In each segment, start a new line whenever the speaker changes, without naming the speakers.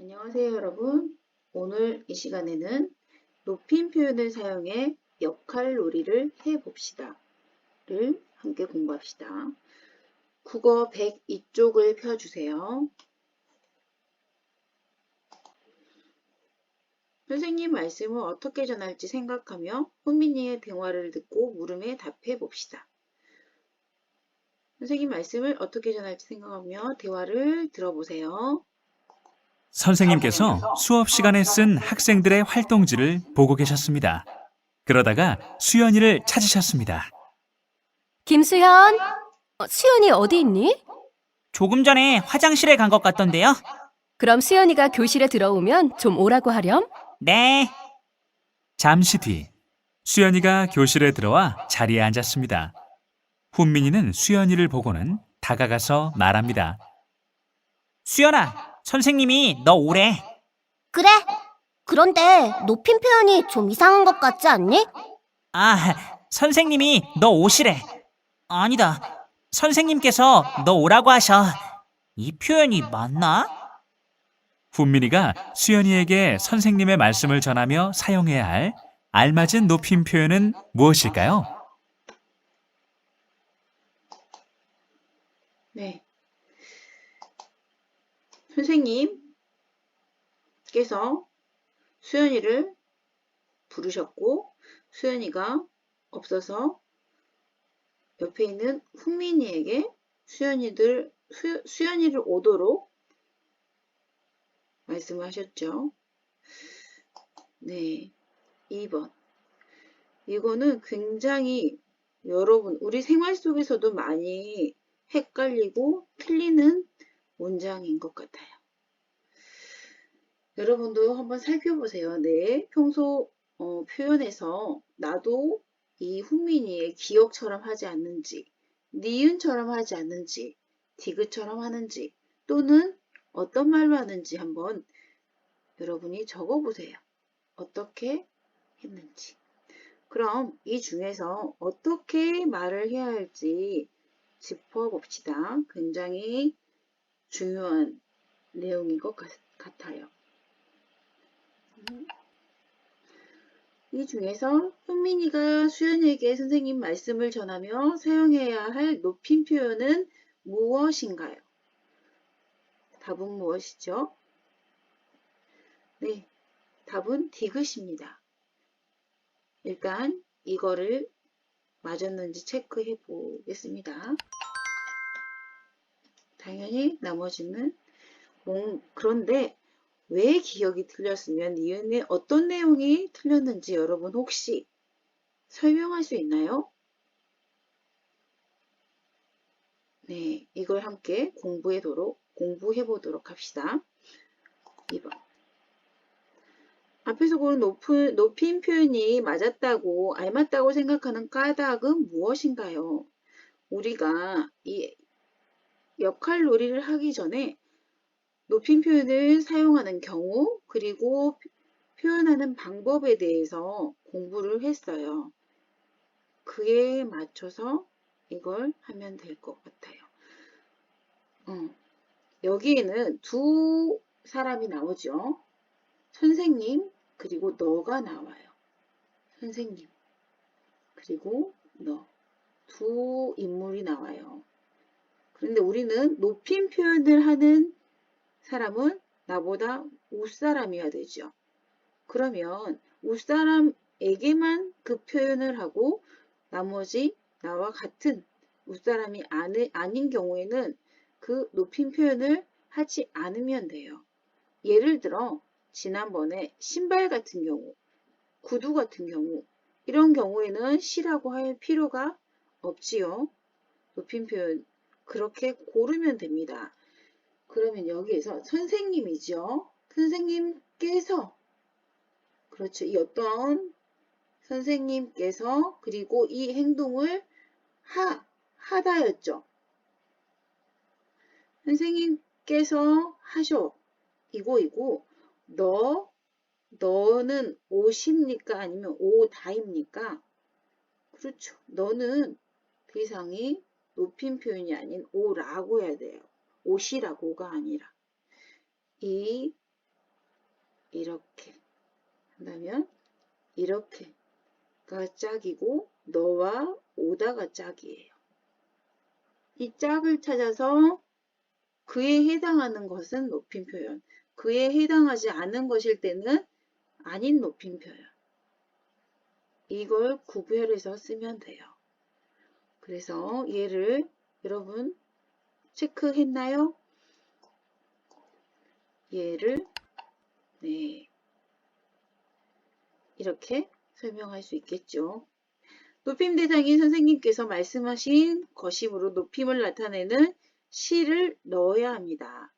안녕하세요 여러분. 오늘 이 시간에는 높임 표현을 사용해 역할 놀이를 해봅시다. 를 함께 공부합시다. 국어 102쪽을 펴주세요. 선생님 말씀을 어떻게 전할지 생각하며 혼민이의 대화를 듣고 물음에 답해 봅시다. 선생님 말씀을 어떻게 전할지 생각하며 대화를 들어보세요
선생님께서 수업 시간에 쓴 학생들의 활동지를 보고 계셨습니다. 그러다가 수연이를 찾으셨습니다.
김수현? 어, 수연이 어디 있니?
조금 전에 화장실에 간 것 같던데요.
그럼 수연이가 교실에 들어오면 좀 오라고 하렴.
네.
잠시 뒤 수연이가 교실에 들어와 자리에 앉았습니다. 훈민이는 수연이를 보고는 다가가서 말합니다.
수연아, 선생님이 너 오래.
그래. 그런데 높임 표현이 좀 이상한 것 같지 않니?
아, 선생님이 너 오시래. 아니다. 선생님께서 너 오라고 하셔. 이 표현이 맞나?
훈민이가 수연이에게 선생님의 말씀을 전하며 사용해야 할 알맞은 높임 표현은 무엇일까요?
네. 선생님께서 수연이를 부르셨고 수연이가 없어서 옆에 있는 훈민이에게 수연이들 수, 수연이를 오도록 말씀을 하셨죠. 네. 2번. 이거는 굉장히 여러분 우리 생활 속에서도 많이 헷갈리고 틀리는 문장인 것 같아요. 여러분도 한번 살펴보세요. 네, 평소 어, 표현에서 나도 이 훈민이의 기억처럼 하지 않는지, 니은처럼 하지 않는지, 디귿처럼 하는지, 또는 어떤 말로 하는지 한번 여러분이 적어보세요. 어떻게 했는지. 그럼 이 중에서 어떻게 말을 해야 할지 짚어봅시다. 굉장히 중요한 내용인 것 같, 같아요. 이 중에서 현민이가 수연에게 선생님 말씀을 전하며 사용해야 할 높임 표현은 무엇인가요? 답은 무엇이죠? 네, 답은 디귿입니다. 일단 이거를 맞았는지 체크해 보겠습니다. 당연히 나머지는 공, 그런데 왜 기억이 틀렸으면 니은의 어떤 내용이 틀렸는지 여러분 혹시 설명할 수 있나요? 네, 이걸 함께 공부해 도록, 공부해 보도록 합시다. 2번. 앞에서 고른 높은, 높임 표현이 맞았다고, 알맞다고 생각하는 까닭은 무엇인가요? 우리가 이 역할 놀이를 하기 전에 높임 표현을 사용하는 경우, 그리고 표현하는 방법에 대해서 공부를 했어요. 그에 맞춰서 이걸 하면 될 것 같아요. 어, 여기에는 두 사람이 나오죠. 선생님, 그리고 너가 나와요. 선생님, 그리고 너. 두 인물이 나와요. 그런데 우리는 높임 표현을 하는 사람은 나보다 윗사람이어야 되죠. 그러면 윗사람에게만 그 표현을 하고 나머지 나와 같은 윗사람이 아닌 경우에는 그 높임 표현을 하지 않으면 돼요. 예를 들어 지난번에 신발 같은 경우, 구두 같은 경우 이런 경우에는 시라고 할 필요가 없지요. 높임 표현 그렇게 고르면 됩니다. 그러면 여기에서 선생님이죠. 선생님께서 그렇죠. 이 어떤 선생님께서 그리고 이 행동을 하, 하다였죠. 선생님께서 하셔. 이거 이고 너 너는 옷입니까? 아니면 오다입니까? 그렇죠. 너는 그 이상이 높임 표현이 아닌 오라고 해야 돼요. 옷이라고가 아니라. 이 이렇게 한다면 이렇게가 짝이고 너와 오다가 짝이에요. 이 짝을 찾아서 그에 해당하는 것은 높임 표현, 그에 해당하지 않은 것일 때는 아닌 높임 표현. 이걸 구별해서 쓰면 돼요. 그래서 얘를 여러분 체크했나요? 얘를 네 이렇게 설명할 수 있겠죠. 높임 대상인 선생님께서 말씀하신 거심으로 높임을 나타내는 시를 넣어야 합니다.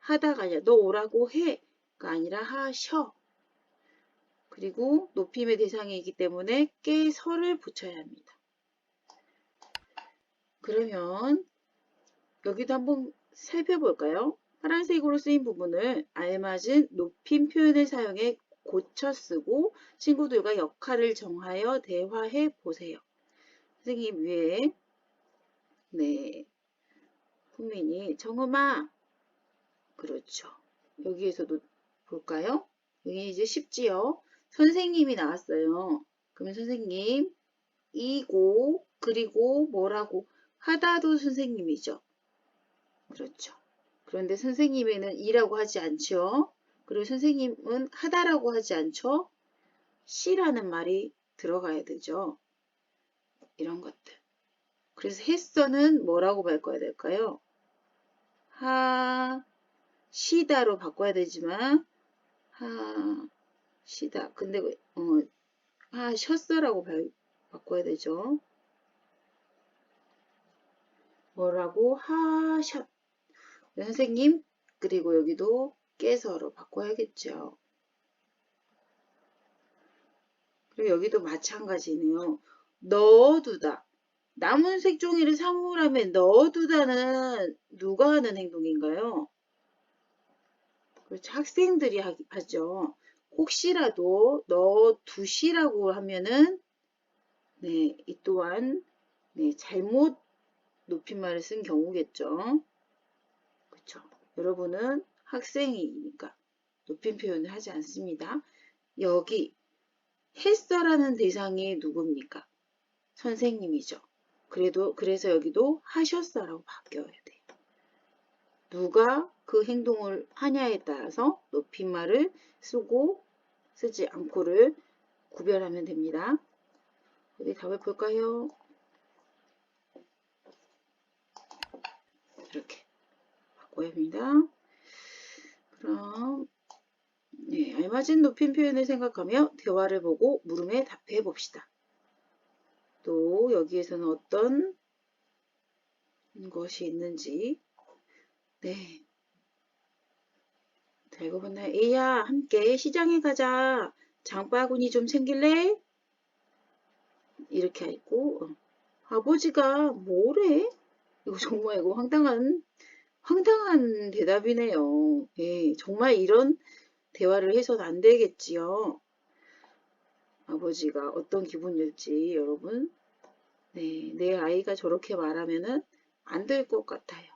하다가 너 오라고 해가 아니라 하셔. 그리고 높임의 대상이기 때문에 깨서를 붙여야 합니다. 그러면 여기도 한번 살펴볼까요? 파란색으로 쓰인 부분을 알맞은 높임 표현을 사용해 고쳐 쓰고 친구들과 역할을 정하여 대화해 보세요. 선생님 위에 네 국민이 정음아 그렇죠. 여기에서도 볼까요? 여기 이제 쉽지요. 선생님이 나왔어요. 그러면 선생님 이고 그리고 뭐라고 하다도 선생님이죠. 그렇죠. 그런데 선생님에는 이라고 하지 않죠. 그리고 선생님은 하다라고 하지 않죠. 시라는 말이 들어가야 되죠. 이런 것들. 그래서 했어는 뭐라고 바꿔야 될까요? 하, 시다로 바꿔야 되지만, 하, 시다. 근데, 어, 하셨어라고 바- 바꿔야 되죠. 뭐라고 하셨. 선생님, 그리고 여기도 깨서로 바꿔야겠죠. 그리고 여기도 마찬가지네요. 넣어두다. 남은 색종이를 사물함에 넣어두다는 누가 하는 행동인가요? 그렇죠. 학생들이 하, 하죠. 혹시라도 넣어두시라고 하면은 네, 이 또한 네, 잘못 높임말을 쓴 경우겠죠. 그렇죠. 여러분은 학생이니까 높임 표현을 하지 않습니다. 여기 했어라는 대상이 누굽니까? 선생님이죠. 그래도 그래서 여기도 하셨어라고 바뀌어야 돼요. 누가 그 행동을 하냐에 따라서 높임말을 쓰고 쓰지 않고를 구별하면 됩니다. 어디 답을 볼까요? 이렇게 바꿔야 합니다. 그럼 네, 알맞은 높임 표현을 생각하며 대화를 보고 물음에 답해 봅시다. 또 여기에서는 어떤 것이 있는지 네. 자, 읽어봤나요? 에야, 함께 시장에 가자. 장바구니 좀 챙길래? 이렇게 했고, 어. 아버지가 뭐래? 이거 정말 이거 황당한, 황당한 대답이네요. 예, 정말 이런 대화를 해서는 안 되겠지요. 아버지가 어떤 기분일지 여러분, 네, 내 아이가 저렇게 말하면은 안 될 것 같아요.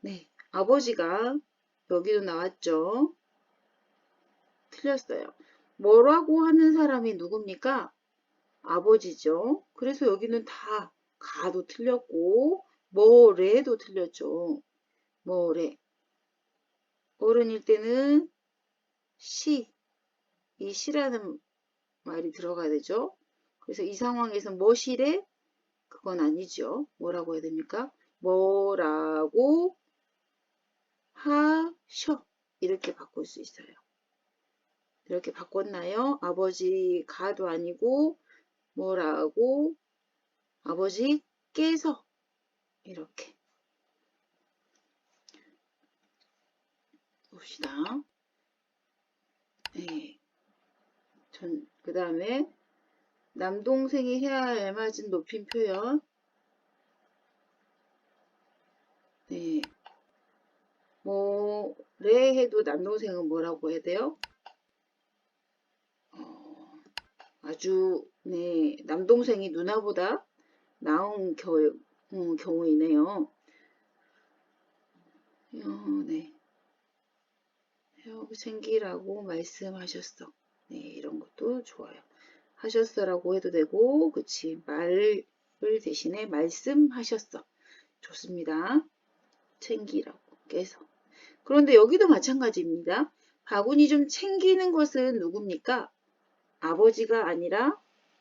네, 아버지가 여기도 나왔죠. 틀렸어요. 뭐라고 하는 사람이 누굽니까? 아버지죠. 그래서 여기는 다 가도 틀렸고 뭐래도 틀렸죠. 뭐래. 어른일 때는 시, 이 시라는 말이 들어가야 되죠. 그래서 이 상황에서 뭐시래? 그건 아니죠. 뭐라고 해야 됩니까? 뭐라고 하셔. 이렇게 바꿀 수 있어요. 이렇게 바꿨나요? 아버지 가도 아니고 뭐라고 아버지께서 이렇게 봅시다. 네. 전, 그 다음에 남동생이 해야 할 알맞은 높임 표현. 네. 뭐래 해도 남동생은 뭐라고 해야 돼요? 어, 아주 네 남동생이 누나보다 나은 겨, 음, 경우이네요. 어, 네. 챙기라고 말씀하셨어. 네, 이런 것도 좋아요. 하셨어라고 해도 되고, 그치. 말을 대신에 말씀하셨어. 좋습니다. 챙기라고 깨서. 그런데 여기도 마찬가지입니다. 바구니 좀 챙기는 것은 누굽니까? 아버지가 아니라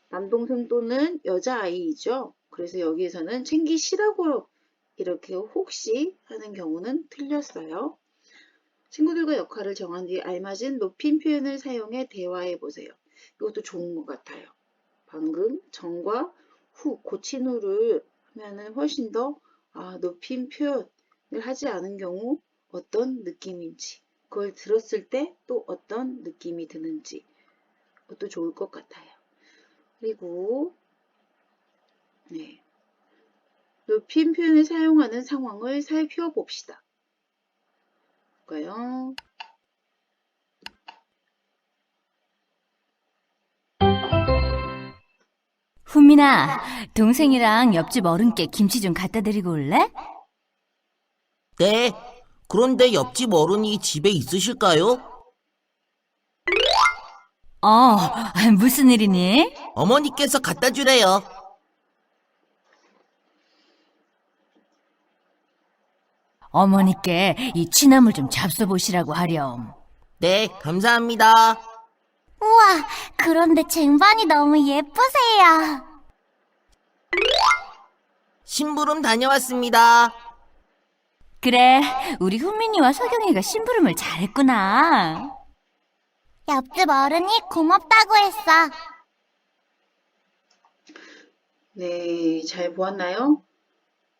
남동생 또는 여자아이이죠. 그래서 여기에서는 챙기시라고 이렇게 혹시 하는 경우는 틀렸어요. 친구들과 역할을 정한 뒤 알맞은 높임 표현을 사용해 대화해 보세요. 이것도 좋은 것 같아요. 방금 전과 후, 고친 후를 하면은 훨씬 더 아, 높임 표현을 하지 않은 경우 어떤 느낌인지, 그걸 들었을 때 또 어떤 느낌이 드는지, 그것도 좋을 것 같아요. 그리고, 네. 높임 표현을 사용하는 상황을 살펴봅시다. 볼까요?
훈민아, 동생이랑 옆집 어른께 김치 좀 갖다 드리고 올래?
네. 그런데 옆집 어른이 집에 있으실까요?
어, 무슨 일이니?
어머니께서 갖다 주래요.
어머니께 이 취나물 좀 잡숴보시라고 하렴.
네, 감사합니다.
우와, 그런데 쟁반이 너무 예쁘세요.
심부름 다녀왔습니다.
그래, 우리 훈민이와 석영이가 심부름을 잘했구나.
옆집 어른이 고맙다고 했어.
네, 잘 보았나요?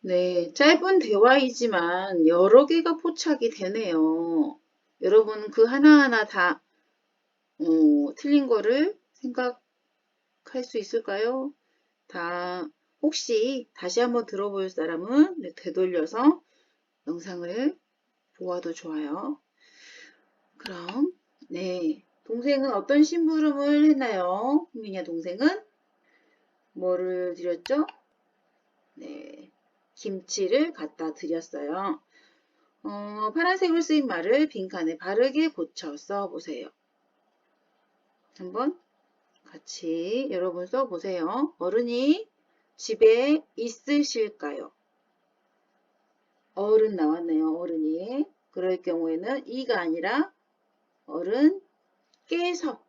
네, 짧은 대화이지만 여러 개가 포착이 되네요. 여러분 그 하나하나 다 어, 틀린 거를 생각할 수 있을까요? 다 혹시 다시 한번 들어볼 사람은 네, 되돌려서 영상을 보아도 좋아요. 그럼 네, 동생은 어떤 심부름을 했나요? 민이야 동생은 뭐를 드렸죠? 네, 김치를 갖다 드렸어요. 어, 파란색으로 쓰인 말을 빈칸에 바르게 고쳐 써보세요. 한번 같이 여러분 써보세요. 어른이 집에 있으실까요? 어른 나왔네요. 어른이. 그럴 경우에는 이가 아니라 어른께서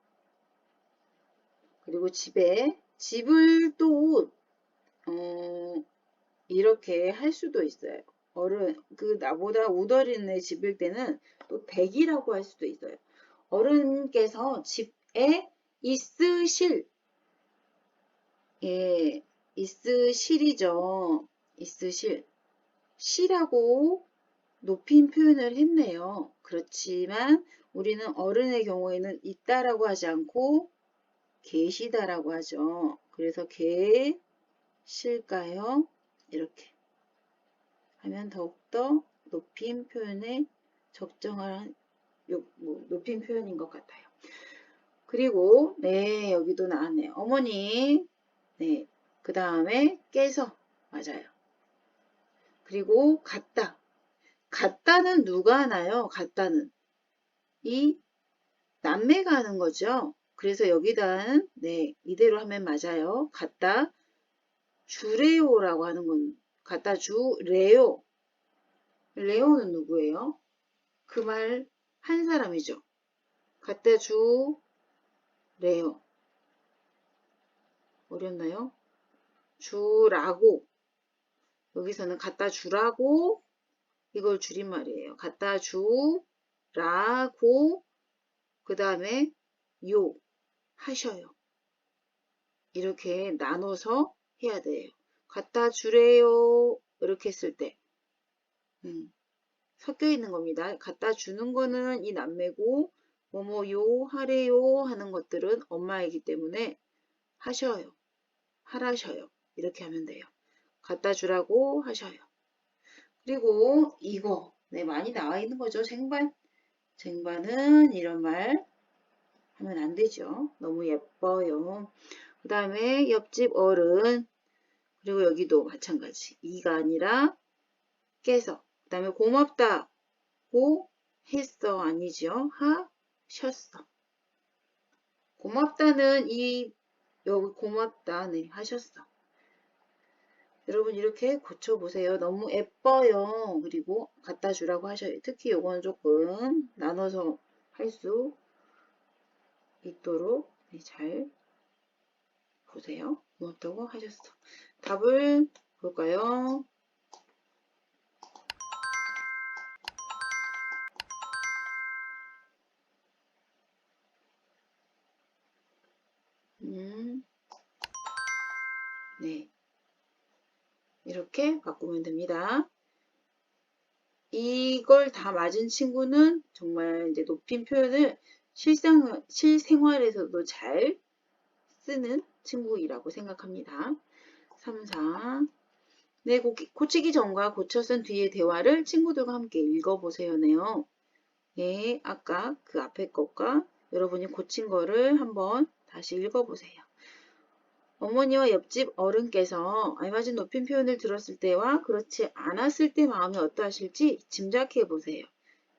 그리고 집에 집을 또 어, 이렇게 할 수도 있어요. 어른 그 나보다 우더리는 집일 때는 또 댁이라고 할 수도 있어요. 어른께서 집에 있으실 예 있으실이죠. 있으실 시라고 높임 표현을 했네요. 그렇지만 우리는 어른의 경우에는 있다라고 하지 않고 계시다라고 하죠. 그래서 계실까요? 이렇게 하면 더욱더 높임 표현에 적정한 요- 뭐 높임 표현인 것 같아요. 그리고 네 여기도 나왔네요. 어머니 네그 다음에 깨서 맞아요. 그리고 같다. 같다는 누가 하나요? 같다는 이 남매가 하는 거죠. 그래서 여기다는 네 이대로 하면 맞아요. 갖다 주래요라고 하는 건 갖다 주래요. 레오는 누구예요? 그 말 한 사람이죠. 갖다 주래요. 어렵나요? 주라고 여기서는 갖다 주라고 이걸 줄임말이에요. 갖다 주라고 그 다음에 요 하셔요. 이렇게 나눠서 해야 돼요. 갖다 주래요. 이렇게 했을 때 음, 섞여 있는 겁니다. 갖다 주는 거는 이 남매고 뭐뭐요 하래요 하는 것들은 엄마이기 때문에 하셔요. 하라셔요. 이렇게 하면 돼요. 갖다 주라고 하셔요. 그리고 이거 네 많이 나와 있는 거죠. 쟁반. 쟁반은 이런 말 하면 안 되죠. 너무 예뻐요. 그 다음에 옆집 어른 그리고 여기도 마찬가지. 이가 아니라 깨서 그 다음에 고맙다고 했어 아니죠? 하셨어. 고맙다는 이 여기 고맙다 네 하셨어. 여러분 이렇게 고쳐보세요. 너무 예뻐요. 그리고 갖다 주라고 하셔요. 특히 요거는 조금 나눠서 할 수 있도록 네, 잘 보세요. 고맙다고 하셨어. 답을 볼까요? 음, 네. 이렇게 바꾸면 됩니다. 이걸 다 맞은 친구는 정말 이제 높임 표현을 실생, 실생활에서도 잘 쓰는 친구이라고 생각합니다. 3, 4. 네, 고, 고치기 전과 고쳐 쓴 뒤의 대화를 친구들과 함께 읽어보세요네요. 네, 아까 그 앞에 것과 여러분이 고친 거를 한번 다시 읽어보세요. 어머니와 옆집 어른께서 알맞은 높임 표현을 들었을 때와 그렇지 않았을 때 마음이 어떠하실지 짐작해 보세요.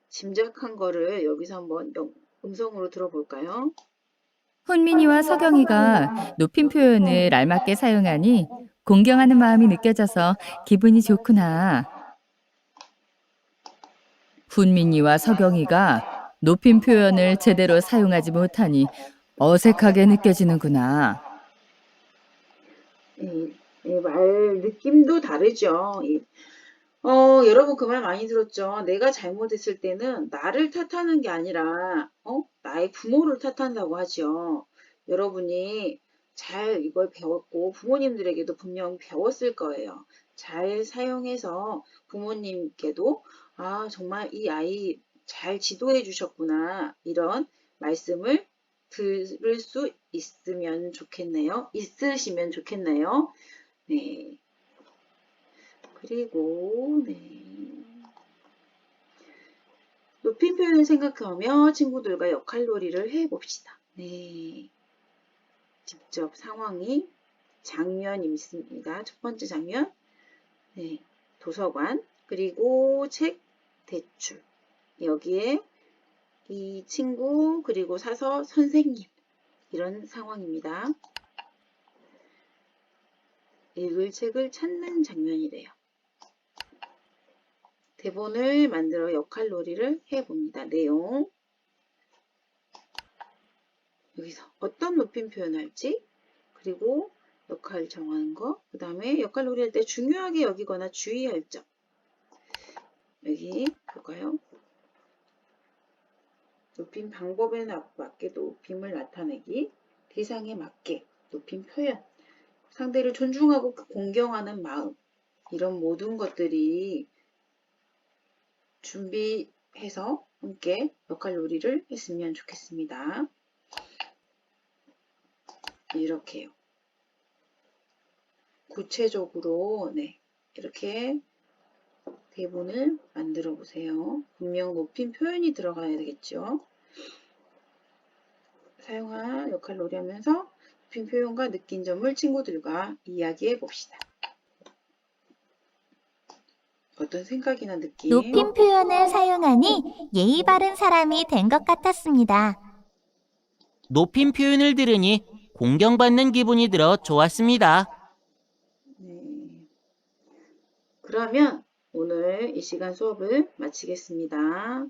짐작한 거를 여기서 한번 영- 음성으로 들어볼까요?
훈민이와 서경이가 높임 표현을 알맞게 사용하니 공경하는 마음이 느껴져서 기분이 좋구나. 훈민이와 서경이가 높임 표현을 제대로 사용하지 못하니 어색하게 느껴지는구나.
말 느낌도 다르죠. 예. 어, 여러분 그 말 많이 들었죠. 내가 잘못했을 때는 나를 탓하는 게 아니라 어? 나의 부모를 탓한다고 하죠. 여러분이 잘 이걸 배웠고 부모님들에게도 분명 배웠을 거예요. 잘 사용해서 부모님께도 아, 정말 이 아이 잘 지도해 주셨구나. 이런 말씀을 들을 수 있으면 좋겠네요. 있으시면 좋겠네요. 네. 그리고 네. 높임 표현을 생각하며 친구들과 역할놀이를 해봅시다. 네. 직접 상황이 장면이 있습니다. 첫 번째 장면. 네. 도서관. 그리고 책 대출. 여기에 이 친구 그리고 사서 선생님 이런 상황입니다. 읽을 책을 찾는 장면이래요. 대본을 만들어 역할놀이를 해봅니다. 내용 여기서 어떤 높임 표현할지 그리고 역할 정하는 거, 그 다음에 역할놀이 할 때 중요하게 여기거나 주의할 점 여기 볼까요? 높임 방법에 나- 맞게 높임을 나타내기, 대상에 맞게 높임 표현, 상대를 존중하고 공경하는 마음, 이런 모든 것들이 준비해서 함께 역할놀이를 했으면 좋겠습니다. 이렇게요. 구체적으로 네 이렇게 대본을 만들어 보세요. 분명 높임 표현이 들어가야 되겠죠. 사용한 역할놀이 하면서 높임 표현과 느낀 점을 친구들과 이야기해 봅시다. 어떤 생각이나 느낌?
높임 표현을 사용하니 예의 바른 사람이 된 것 같았습니다.
높임 표현을 들으니 공경받는 기분이 들어 좋았습니다.
네. 그러면 오늘 이 시간 수업을 마치겠습니다.